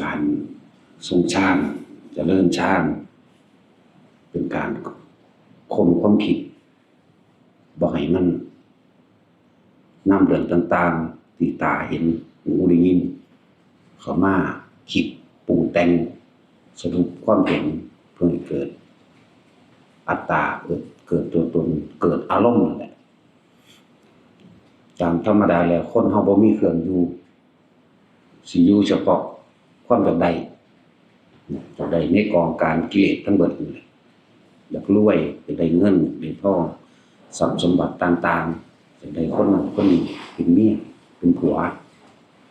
การทรงช่าติเจะเริ่มช่าติเป็นการคมความคิดบ่ให้มันนำเรื่องต่างๆที่ตาเห็นหูได้ยินเขามาคิดปรุงแต่งสรุปความเห็นเพื่อให้เกิด อัตตาเกิดเกิดตัวตนเกิดอารมณ์นั่นแหละ ตามธรรมดาแล้วคนเฮาบ่มีเครื่องอยู่สิอยู่เฉพาะความอยากได้อยากได้ในกองการกิเลสทั้งเบิดนี่แหละอยากรวยอยากได้เงินอยากได้ทองทรัสมบัติต่างๆอยากได้คนนั้นคนนี้เป็นเมียเป็นผัว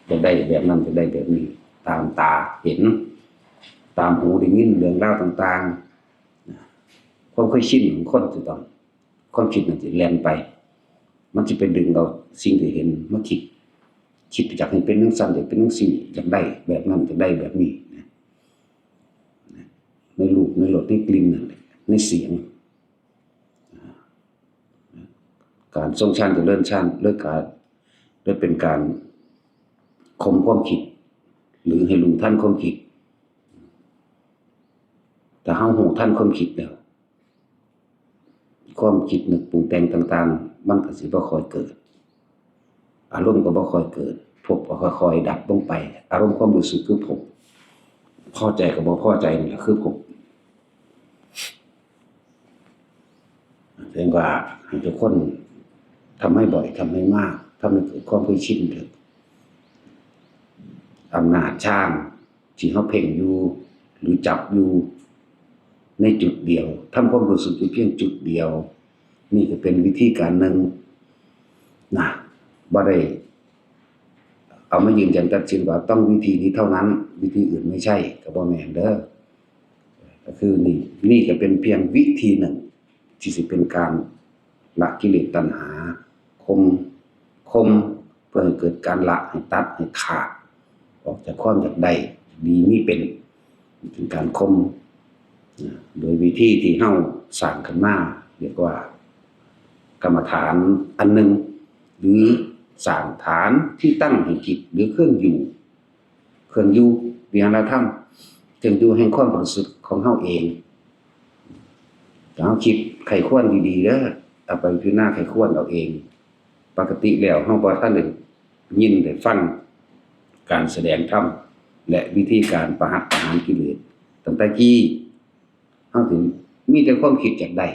อยากได้แบบนั้นอยากได้แบบนี้ ตามตาเห็น ตามหูได้ยินเรื่องเล่าวต่างๆความเคยชินของคนจะต้องความคิดมันจะแล่นไป มันจะไปดึงเอาสิ่งที่เห็นมาคิดคิดอยากให้เป็นเรื่งสั้นอยากเป็นเรื่งสี่อยากได้แบบนั้นอยากได้แบบนี้นะในรูปในรสในกลิ่นนั่นแหละในเสียง การทรงชาญจะเลื่อนชาญเลิกการเลิกเป็นการคมความคิด หรือให้รู้ท่านความคิด แต่เฮาหูท่านความคิดแล้วความคิดนึกปรุงแต่งต่าง ๆ มันก็สิบ่ค่อยเกิด อารมณ์ก็บ่ค่อยเกิดภพก็ค่อยๆดับลงไป อารมณ์ความรู้สึกคือภพพอใจกับบ่พอใจนี่แหละคือภพแสดงว่าให้ทุกคนทำให้บ่อยทำให้มากทำให้เกิดความเคยชินเถอะอำนาจช่างที่เขาเพ่งอยู่ หรือจับอยู่ในจุดเดียวทำความรู้สึกอยู่เพียงจุดเดียว นี่ก็เป็นวิธีการหนึ่งนะบ่ได้เอามายืนยันตัดสินว่าต้องวิธีนี้เท่านั้น วิธีอื่นไม่ใช่ก็บ่แมนเด้อก็คือนี่นี่ก็เป็นเพียงวิธีหนึ่งที่สิเป็นการละกิเลสตัณหา คมคมเพื่อให้เกิดการละให้ตัดให้ขาด ออกจากความอยากได้ดีมีเป็นเป็นการคม โดยวิธีที่เฮาสร้างขึ้นมาเรียกว่า กรรมฐานอันหนึ่งหรือสร้างฐานที่ตั้งให้จิตหรือเครื่องอยู่ เครื่องอยู่วิหารธรรมเครื่องอยู่แห่งความรู้สึกของเฮาเองถ้าเฮาคิดไขควรดีๆเด้อเอาไปพิจารณาไขควรเอาเอง ปกติแล้วเฮาบ่ทันได้ยินได้ฟังการแสดงธรรมและวิธีการประหัตประหารกิเลสตั้งแต่กี้เฮาถึงมีแต่ความคิดอยากได้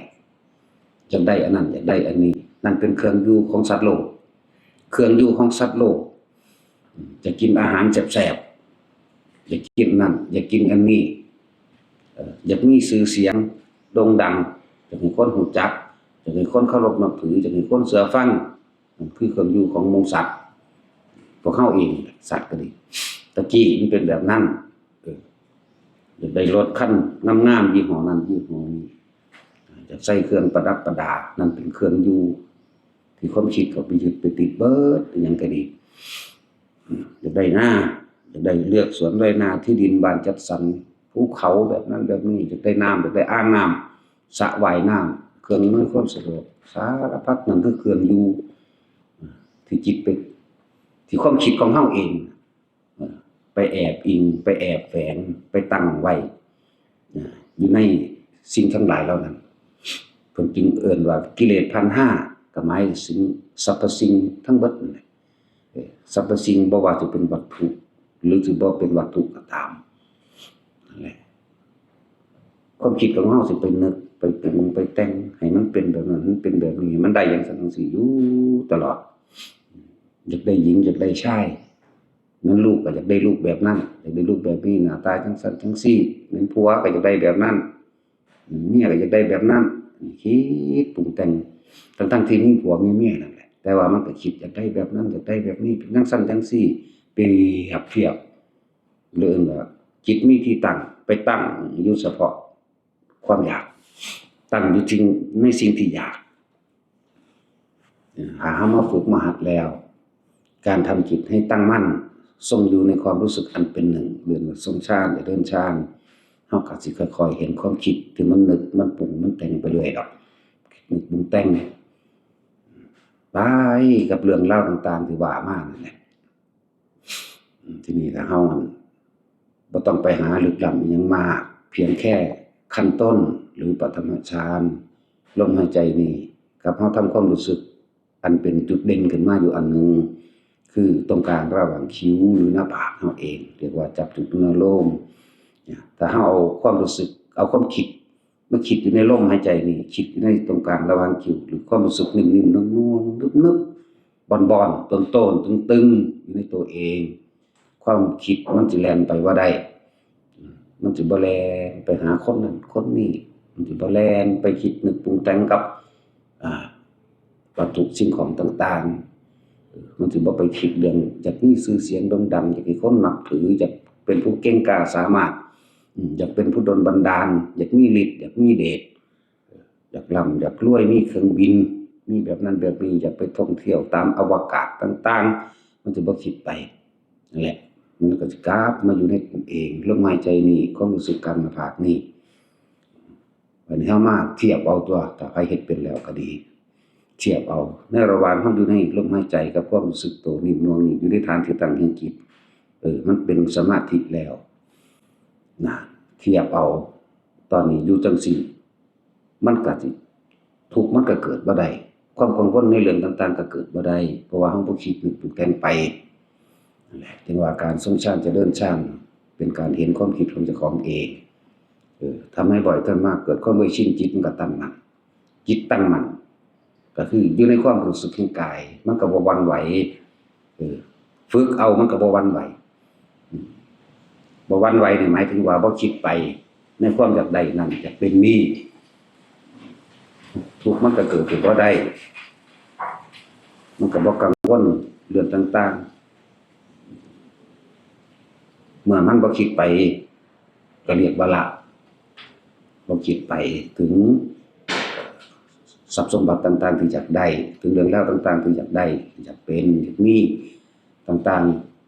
อยากได้อันนั้นอยากได้อันนี้ นั่นเป็นเครื่องอยู่ของสัตว์โลก เครื่องอยู่ของสัตว์โลก จะกินอาหารแซ่บๆอยากกินนั่นอยากกินอันนี้อยากมีชื่อเสียงโด่งดังอยากให้คนรู้จักอยากให้คนเคารพนับถืออยากให้คนเชื่อฟังนั่นคือเครื่องอยู่ของมูสัตว์พวกเฮาเองสัตว์ก็ดีตะกี้มันเป็นแบบนั้นอยากได้รถคันงามๆยี่ห้อนั้นยี่ห้อนี้ อยากใส่เครื่องประดับประดา นั่นเป็นเครื่องอยู่ ที่ความคิดเขาไปยึดไปติดเบิดอย่างก็ดีอืมอยากได้หน้าอยากได้เลือกสวนไรนาที่ดินบ้านจัดสรรภูเขาแบบนั้นแบบนี้อยากได้น้ำอยากได้อ่างน้ำสระว่ายน้ำเครื่องอำนความสะดวกสารพัดนั่นคือเครื่องอยู่ที่จิตไปที่ความคิดของเฮาเองไปแอบอิง ไปแอบแฝงไปตั้งไว้อยู่ในสิ่งทั้งหลายเหล่านั้น เพิ่นจึงเอิ้นว่ากิเลสพันห้าก็หมายถึงสรรพสิ่งทั้งเบิดนั่นแหละเอ่อสรรพสิ่งบ่ว่าจะเป็นวัตถุ หรือจะบ่เป็นวัตถุก็ตามนั่นแหละความคิดของเฮาสิไปนึกไปปรุงไปแต่งให้มันเป็นแบบนั้นมันเป็นแบบนี้มันได้อย่างสันจังซี่อยู่ตลอด อยากได้หญิงอยากได้ชายนั้นลูกก็อยากได้ลูกแบบนั้นอยากได้ลูกแบบนี้หน้าตาจังสันจังซี่เหมือนผัวก็อยากได้แบบนั้น เมียก็อยากได้แบบนั้นคิดปรุงแต่งทั้งทั้งๆที่มีผัวมีเมียนั่นแหละแต่ว่ามันก็คิดอยากได้แบบนั้นอยากได้แบบนี้เป็นจังสันจังซี่เปรียบเทียบเรื่องจิตมีที่ตั้งไปตั้งอยู่เฉพาะความอยาก ตั้งอยู่จริงในสิ่งที่อยากหาเฮามาฝึกมาหัดแล้ว การทำจิตให้ตั้งมั่นทรงอยู่ในความรู้สึกอันเป็นหนึ่งเดือนทรงชาติเดินชาติ เฮาก็สิค่อยๆเห็นความคิดที่มันนึกมันปรุงมันแต่งไปเรื่อยดอกนึกปรุงแต่งไปกับเรื่องเล่าต่างๆที่ว่ามานั่นแหละที่นี้ถ้าเฮามันบ่ต้องไปหาลึกล้ำยังมาก เพียงแค่ขั้นต้นหรือปฐมฌานลมหายใจนี่กับเฮาทำความรู้สึก อันเป็นจุดเด่นขึ้นมาอยู่อันหนึ่งคือตรงกลางระหว่างคิ้วหรือหน้าผากเฮาเอง เรียกว่าจับจุดเนื้อโลม เนี่ถ้าเอาความรู้สึก เอาความคิดมาคิดอยู่ในลมหายใจนี่คิดอยู่ในตรงกลางระหว่างคิวหรือความรู้สึกนิ่มๆนุ่มๆนึบๆบอนๆต้นๆตึงๆอยู่ในตัวเอง ความคิดมันสิแล่นไปว่าได้มันสิบ่แลนไปหาคนนั้นคนนี้มันสิบ่แลนไปคิดนึกปรุงแต่งกับวัตถุสิ่งของต่าง ๆ มันสิบ่ไปคิดเรื่องอยากมีชื่อเสียงดังอยากให้คนนับถืออยากเป็นผู้เก่งกาสามารถ อยากเป็นผู้ดลบันดาล อยากมีฤทธิ์อยากมีเดชอยากร่ำอยากรวยมีเครื่องบิน มีแบบนั้นแบบนี้อยากไปท่องเที่ยวตามอวกาศต่าง ๆ มันจะบ่คิดไปนั่นแหละ มันก็จะกราบมาอยู่ในตัวเองลมหายใจนี่ความรู้สึกกลางหน้าผากนี่วันนี้เฮามากเทียบเอาตัวถ้าใครเฮ็ดเป็นแล้วก็ดี เทียบเอาในระหว่างเฮาอยู่ในลมหายใจกับความรู้สึกตัวนิ่มนวลนี่อยู่ในฐานที่ตั้งแห่งจิตเออมันเป็นสมาธิแล้ว นะเทียบเอาตอนนี้อยู่จังซี่ มันก็สิทุกมันก็เกิดบ่ได้ความกังวลในเรื่องต่างๆ ก็เกิดบ่ได้เพราะว่าเฮาบ่คิดนึกปรุงแต่งไปนั่นแหละจึงว่าการทรงชาติจะเดินชาติเป็นการเห็นความคิดของเจ้าของเองเออทำให้บ่อยท่านมากเกิดความไม่ชินจิตมันก็ตั้งมั่นจิตตั้งมั่นก็คืออยู่ในความรู้สึกของกาย มันก็บ่หวันไหวเออฝึกเอามันก็บ่หวันไหว บ่วันไหวนี่หมายถึงว่าบ่คิดไป ในความอยากได้นั่นอยากเป็นนี่ทุกมันก็เกิดขึ้นบ่ได้ มันก็บ่กังวลเรื่องต่าง ๆ เมื่อมันบ่คิดไป ก็เรียกว่าละบ่คิดไปถึงทรัพย์สมบัติต่าง ๆ ที่อยากได้ ถึงเรื่องราวต่าง ๆ ที่อยากได้อยากเป็นอยากมีต่าง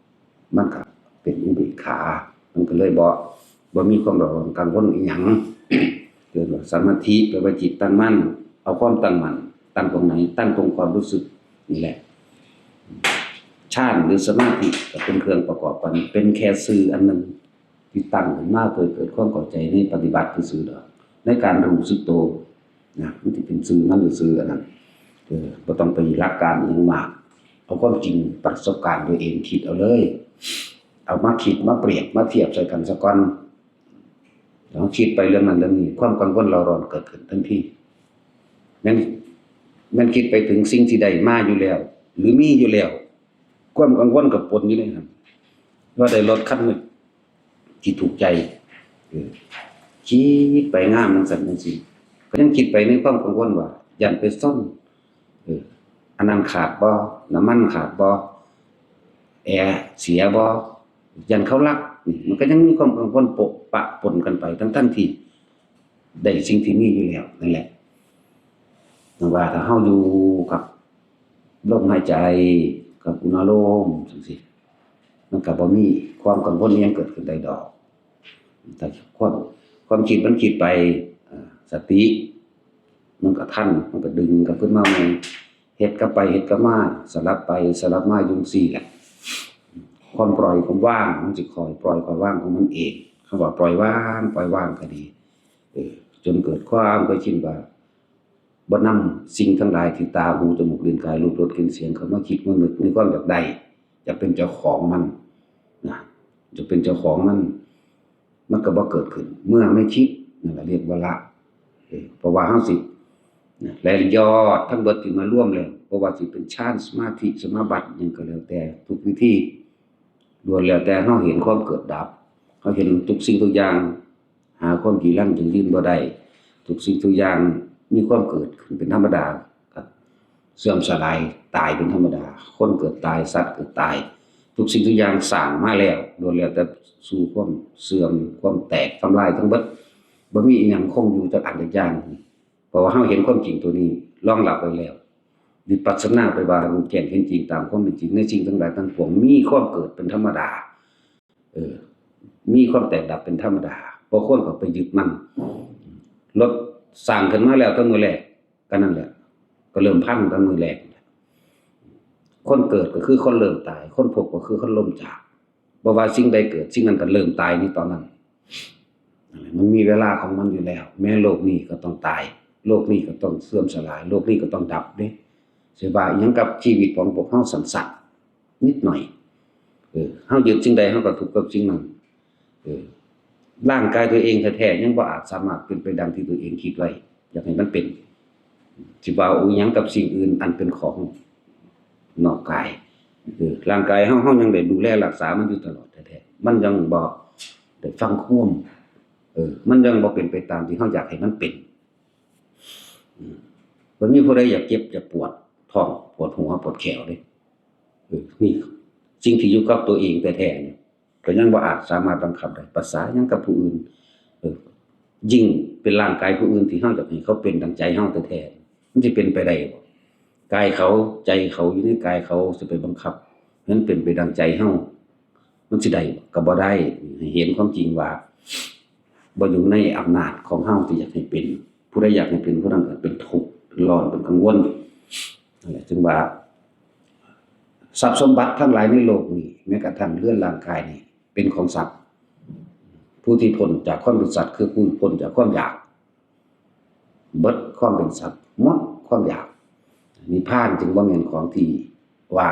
ๆ มันก็เป็นอุเบกขา มันก็เลยบ่บ่มีความระวังกังวลอีหยังเกิดสมาธิแปลว่าจิตตั้งมั่น เอาความตั้งมั่นตั้งตรงไหน ตั้งตรงความรู้สึกนี่แหละฌานหรือสมาธิก็เป็นเครื่องประกอบกัน เป็นแค่สื่ออันหนึ่งที่ตั้งขึ้นมาเพื่อเกิดความเข้าใจในปฏิบัติซื่อๆดอกในการรู้สึกตัวนะมันสิเป็นสื่อมันหรือสื่ออันนั้นเออต้องไปรักการอหยังมากเอาความจริงประสบการณ์ตัวเองคิดเอาเลย เอามาคิดมาเปรียบมาเทียบใส่กันซะก่อนแล้วคิดไปเรื่องนั้นเรื่องนี้ ความกังวลเราร้อนเกิดขึ้นทันทีแมันมันคิดไปถึงสิ่งที่ได้มาอยู่แล้ว หรือมีอยู่แล้ว ความกังวลกับปนอยู่ในนั้นว่าได้รถคันหนึ่งที่ถูกใจคิดไปง่ามจังซั่นจังซี่ก็ยังคิดไปในความกังวลว่ายันไปซ่อมอออันนั้นขาดบ่น้ำมันขาดบ่แอร์เสียบ่ ยันเขาลักนี่มันก็ยังมีความกังวลปะปะปนกันไปทั้งๆที่ได้สิ่งที่มีอยู่แล้วนั่นแหละแต่ว่าถ้าเฮาอยู่กับลมหายใจกับอุณหภูมิจังซี่มันก็บ่มีความกังวลอิหยังเกิดขึ้นได้ดอกแต่ความความคิดมันคิดไปสติ มันก็ทันมันก็ดึงกับขึ้นมาใหม่เฮ็ดกับไปเฮ็ดกับมาสลับไปสลับมาอยู่งซี่แหละ ความปล่อยความว่างมันสิคอยปล่อยความว่างของมันเองคำว่าปล่อยว่างปล่อยว่างก็ดีเออจนเกิดความเคยชินว่าบ่นำสิ่งทั้งหลายที่ตาหูจมูกลิ้นกายรูปรสกลิ่นเสียงเขามาคิดมานึกในความอยากได้อยากเป็นเจ้าของมันนะจะเป็นเจ้าของมันมันก็บ่เกิดขึ้น เมื่อไม่คิดนั่นแหละเรียกว่าละเพราะว่าเฮาสินและยอดทั้งเบิดที่มาร่วมแล้วเพราะว่าสิเป็นฌานสมาธิสมาบัติยังก็แล้วแต่ทุกวิธี ล้วนแล้วแต่เฮาเห็นความเกิดดับเฮาเห็นทุกสิ่งทุกอย่าง หาความกี่ลั่นถึงยืนบ่ได้ทุกสิ่งทุกอย่างมีความเกิดขึ้นเป็นธรรมดาเสื่อมสลายตายเป็นธรรมดา คนเกิดตายสัตว์เกิดตาย ทุกสิ่งทุกอย่างสร้างมาแล้วล้วนแล้วแต่สู่ความเสื่อมความแตกทำลายทั้งเบิดบ่มีอีหยังคงอยู่จักอันจักอย่างเพราะว่าเฮาเห็นความจริงตัวนี้รองรับไว้แล้ว วิปัสสนาไปว่ารู้แจ้งเห็นจริงตามความเป็นจริงในสิ่งทั้งหลายทั้งปวงมีความเกิดเป็นธรรมดา เออ มีความแตกดับเป็นธรรมดาบ่ควรก็ไปยึดมันรถสร้างขึ้นมาแล้วตั้งมือแรกก็นั่นแหละ ก็เริ่มพังตั้งมือแรกคนเกิดก็คือคนเริ่มตาย คนพบก็คือคนล่มจากบ่ว่าสิ่งใดเกิดสิ่งนั้นก็เริ่มตายนี่ตอนนั้น มันมีเวลาของมันอยู่แล้ว แม้โลกนี้ก็ต้องตาย โลกนี้ก็ต้องเสื่อมสลาย โลกนี้ก็ต้องดับเนี่ สิว่าอิหยังกับชีวิตของพวกเฮาสั้นๆนิดหน่อย เออเฮายึดสิ่งใดเฮาก็ทุกกับสิ่งนั้น เออร่างกายตัวเองแท้ๆยังบ่อาจสามารถเป็นไปดังที่ตัวเองคิดไว้อยากให้มันเป็นสิว่าอาอิหยังกับสิ่งอื่นอันเป็นของนอกกายเออร่างกายเฮาเฮายังได้ดูแลรักษามันอยู่ตลอดแท้ๆมันยังบ่ได้ฟังควมเออ มันยังบ่เป็นไปตามที่เฮาอยากให้มันเป็นอืมบ่มีผู้ใดอยากเจ็บอยากปวด ท้องปวดหัวปวดแขวเด้เออนี่สิ่งที่อยู่กับตัวเองแต่แท้เนี่ยก็ยังบ่าอาจสามารถบังคับได้ภาษายังกับผู้อื่นเออยิ่งเป็นร่างกายผู้อื่นที่เฮาอยากให้เขาเป็นดังใจเฮาแท้มันสิเป็นไปได้บ่กายเขาใจเขาอยู่ในกายเขาสิไปบังคับให้มันเป็นไปดังใจเฮามันสิได้ก็บ่ได้เห็นความจริงว่าบ่อยู่ในอำนาจของเฮาที่อยากให้เป็น ผู้ใดอยากให้เป็นผู้นั้นก็เป็นทุกข์ร้อนเป็นกังวล จึงว่าทรัพย์สมบัติทั้งหลายในโลกนี้แม้กระทั่งเรือนร่างกายนี่เป็นของสัตว์ ผู้ที่พ้นจากความเป็นสัตว์คือผู้พ้นจากความอยากเบิดความเป็นสัตว์มดความอยากนิพพานจึงบ่แม่นของที่ว่า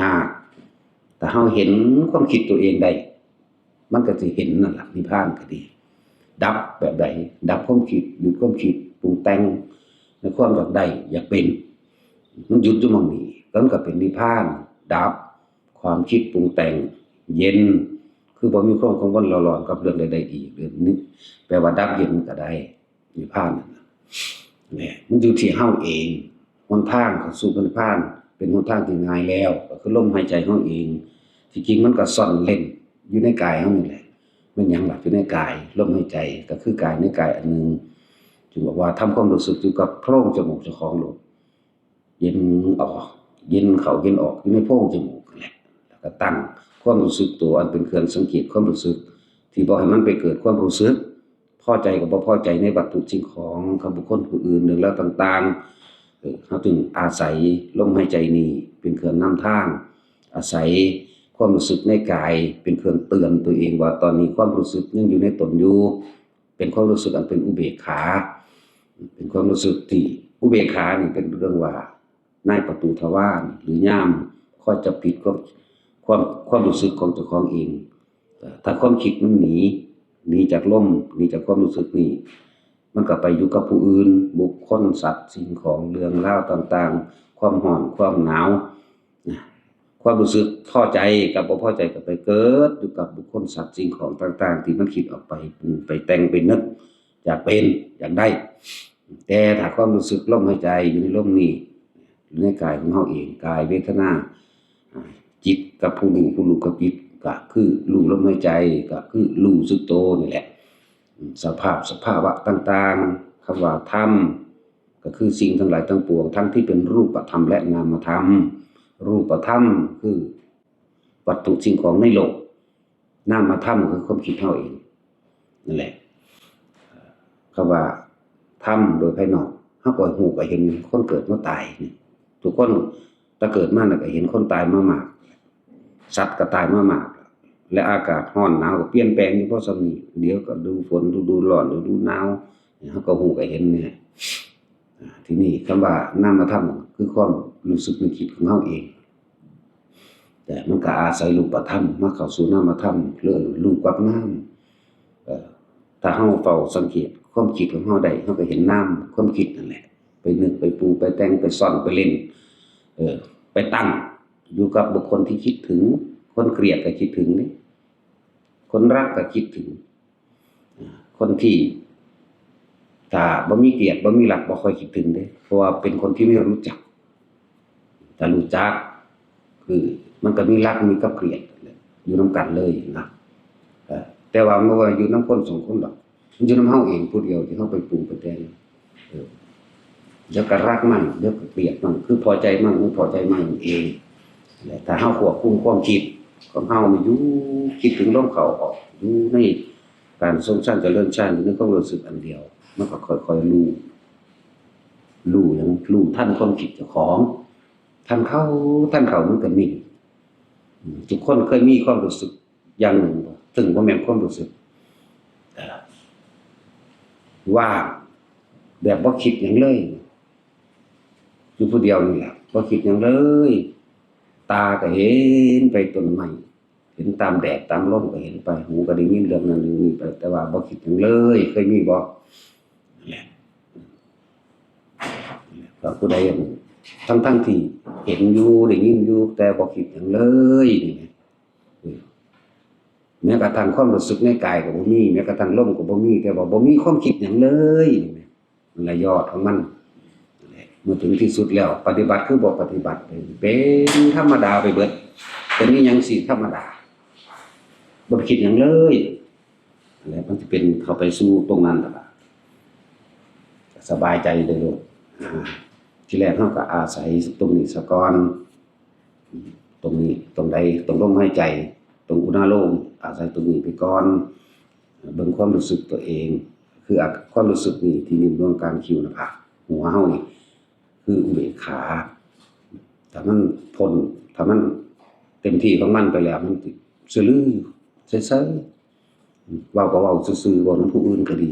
ยาก แต่เฮาเห็นความคิดตัวเองได้ มันก็สิเห็นนั่นแหละนิพพานก็ดี ดับแบบใดดับความคิดหยุดความคิดปรุงแต่งในความอยากได้อยากเป็น มันหยุดอยู่มองนี้แล้วมันก็เป็นนิพพาน ดับ ความคิดปรุงแต่ง เย็น คือบ่มีความกังวลร้อนกับเรื่องใดๆอีกเรื่องนี้แปลว่าดับเย็นก็ได้นิพพานเนี่ยมันอยู่ที่เฮาเองหนทางข้าสู่นิพพาน เป็นหนทางที่ง่ายแล้ว ก็คือลมหายใจเฮาเองที่จริงมันก็ซ่อนเล่นอยู่ในกายเฮานี่แหละมันยังหลักอยู่ในกายลมหายใจก็คือกายในกายอันหนึงจึงบอกว่าทำความรู้สึกอยู่กับโพรงจมูกเจ้าของลกเย็นออกย็นเขาย็นออกอยู่ในโพรงจมูกกันแหละแล้วก็ตั้งความรู้สึกตัวอันเป็นเครื่องสังเกตความรู้สึก ที่บ่ให้มันไปเกิดความรู้สึกพอใจกับบ่พอใจในวัตถุสิ่งของกับบุคคลผู้อื่นเรื่องราวต่างๆเออเฮาจึงอาศัยลมหายใจนี้เป็นเครื่องนำทาง อาศัยความรู้สึกในกายเป็นเครื่องเตือนตัวเองว่าตอนนี้ความรู้สึกยังอยู่ในตนอยู่เป็นความรู้สึกอันเป็นอุเบกขา เป็นความรู้สึกที่อุเบกขานี่เป็นเรื่องว่า ในประตูทวารหรือย่ามคอจะปิดความความความรู้สึกของเจ้าของเองแต่ถ้าความคิดมันหนีหนีจากล่มหนีจากความรู้สึกนี้มันก็ไปอยู่กับผู้อื่น บุคคลสัตว์สิ่งของเรื่องราวต่างๆ ความห่อนความหนาวความรู้สึกพอใจกับบ่พอใจก็ไปเกิดอยู่กับบุคคลสัตว์สิ่งของต่าง ๆ ที่มันคิดออกไปไปแต่งไปนึกอยากเป็นอยากได้ แต่ถ้าความรู้สึกลมหายใจอยู่ในลมนี้ อยู่ในกายของเฮาเองกายเวทนาจิตกับผู้รู้ผู้รู้กับจิตก็คือรู้ลมหายใจก็คือรู้สึกโตนี่แหละ สภาพสภาวะต่าง ๆคำว่าธรรมก็คือสิ่งทั้งหลายทั้งปวงทั้งที่เป็นรูปธรรมและนามธรรม รูปธรรมคือวัตถุสิ่งของในโลกนามธรรมคือความคิดเฮาเองนั่นแหละคำว่าทำโดยภายนอกเฮาก็ฮู้ก็เห็นคนเกิดมาตายนี่ ทุกคนถ้าเกิดมาน่ะก็เห็นคนตายมามากสัตว์ก็ตายมามาก และอากาศร้อนหนาวก็เปลี่ยนแปลงอยู่เพราะสำนี้เดี๋ยวก็ดูฝนฤดูร้อนฤดูหนาวเฮาก็ฮู้ก็เห็นเนี่ยทีนี้คำว่านามธรรมคือความรู้สึกนึกคิดของเฮาเอง แต่มันก็อาศัยรูปธรรมมาเข้าสู่นามธรรมเรื่องรูปกับนามเอ่อถ้าเฮาเฝ้าสังเกตความคิดของเฮาได้เฮาก็เห็นน้ำความคิดนั่นแหละ ไปนึกไปปูไปแต่งไปซ่อนไปเล่น เออ ไปตั้ง อยู่กับบุคคลที่คิดถึง คนเกลียดก็คิดถึงนี่คนรักก็คิดถึง คนที่ถ้าบ่มีเกลียดบ่มีรักบ่ค่อยคิดถึงเด้เพราะว่าเป็นคนที่ไม่รู้จักถ้ารู้จัก คือ มันก็มีรักมีกับเกลียดอยู่นํกันเลยนะแต่ว่าเมื่อว่าอยู่น้ำคนสองคนดอกมันอยู่น้ำเฮาเองผู้เดียวที่เฮาไปปรุงไปแต่ง เออเดี๋ยวก็รักมั่งเดี๋ยวก็เกลียดมั่งคือพอใจมั่งไม่พอใจมั่งเองแหละถ้าเฮาควบคุมความคิดของเฮามันยู่คิดถึงลมเขาออกยู่ในการทรงสร้างเจริญชาติอยู่ในความรู้สึกอันเดียวมันก็ค่อยๆรู้รู้หยังรู้ทันความคิดเจ้าของท่านเข้าท่านเขามันก็นิ่งอืมทุกคนเคยมีความรู้สึกอย่างหนึ่งบ่ถึงบ่แม่นความรู้สึกว่างแบบบ่าคิดหยังเลย อยู่ผู้เดียวนี่แหละบ่คิดหยังเลย ตาก็เห็นไปต้นไม้เห็นตามแดดตามลมก็เห็นไป หูก็ได้ยินเรื่องนั้นเรื่องนี้ไปแต่ว่าบ่คิดหยังเลย เคยมีบ่นั่นแหละก็ผู้ใดอย่างทั้งทั้งๆที่เห็นอยู่ได้ยินอยู่แต่บ่คิดหยังเลยนี่ไงเออแม้กระทั่งความรู้สึกในกายก็บ่มีแม้กระทั่งลมก็บ่มีแต่ว่าบ่มีความคิดหยังเลยนี่ไงมันละยอดของมันเมื่อถึงที่สุดแล้ว ปฏิบัติคือบอกปฏิบัติเป็นธรรมดาไปเบิดเป็นนี่ยังสิธรรมดาบ่ได้คิดหยังเลยอะไรมันจะเป็นเข้าไปสู่ตรงนั้นตลอดสบายใจเลยลูกที่แรกเราก็อาศัยตรงนี้สะกอนตรงนี้ตรงใดตรงลมหายใจ ตรงอุณาโลมอาศัยตรงนี้ไปก่อนเบิ่งความรู้สึกตัวเอง คือความรู้สึกนี่ที่นิ่มดวงกลางคิวน้าผากหัวเฮานี่ คืออุเบกขาถ้ามันพ้นถ้ามันเต็มที่ของมันไปแล้ว มันติสลื้อเซ่ยๆเว้าก็ว้าซื่อๆว้านำผู้อื่นก็ดี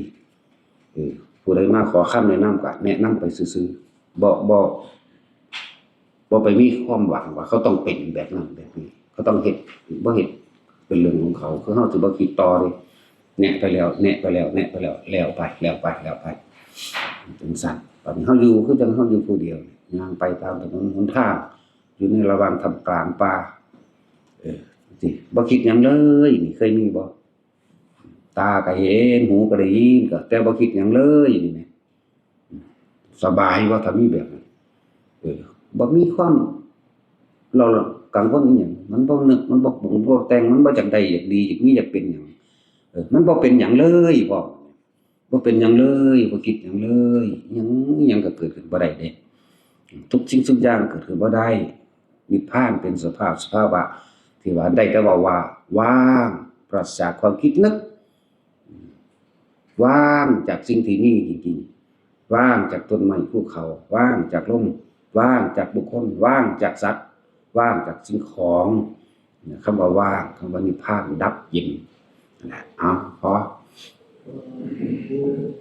ผู้ใดมาขอคำแนะนำก็แนะนำไปซื่อๆบ่บ่บ่ไปมีความหวังว่า เขาต้องเป็นแบบนั้นแบบนี้ เขาต้องเฮ็ดบ่เฮ็ดเป็นเรื่องของเขาคือเฮาสิบ่คิดต่อเลยแนะไปแล้วแนะไปแล้วแนะไปแล้วแล้วไปแล้วไปแล้วไปจังซั่น ตอนเฮาอยู่คือจังเฮาอยู่ผู้เดียวย่างไปตามถนนหนทางอยู่ในระหว่างทำกลางป่าเออสิบ่คิดยังเลยนี่เคยมีบ่ตาก็เห็นหูก็ได้ยินก็แต่บ่คิดยังเลยนี่แหมสบายว่าถ้ามีแบบนั้นเออบ่มีความ เรากังวลอีหยังมันบ่นึกมันบ่ปรุงบ่แต่งมันบ่จักได้อยากดีอยากมีอยากเป็นหยังเออมันบ่เป็นหยังเลยพ่อ บ่เป็นหยังเลยบ่คิดหยังเลยยังยังก็เกิดขึ้นบ่ได้เด้ทุกสิ่งทุกอย่างเกิดขึ้นบ่ได้นิพพานเป็นสภาพสภาวะที่ว่าได้แต่ว่าว่าว่างปราศจากความคิดนึกว่างจากสิ่งที่มีจริงๆ ว่างจากต้นไม้ภูเขา ว่างจากลมว่างจากบุคคล ว่างจากสัตว์ ว่างจากสิ่งของเนี่ยคำว่าว่างคำว่านิพพานดับเย็นนั่นแหละเอาพอ Thank you.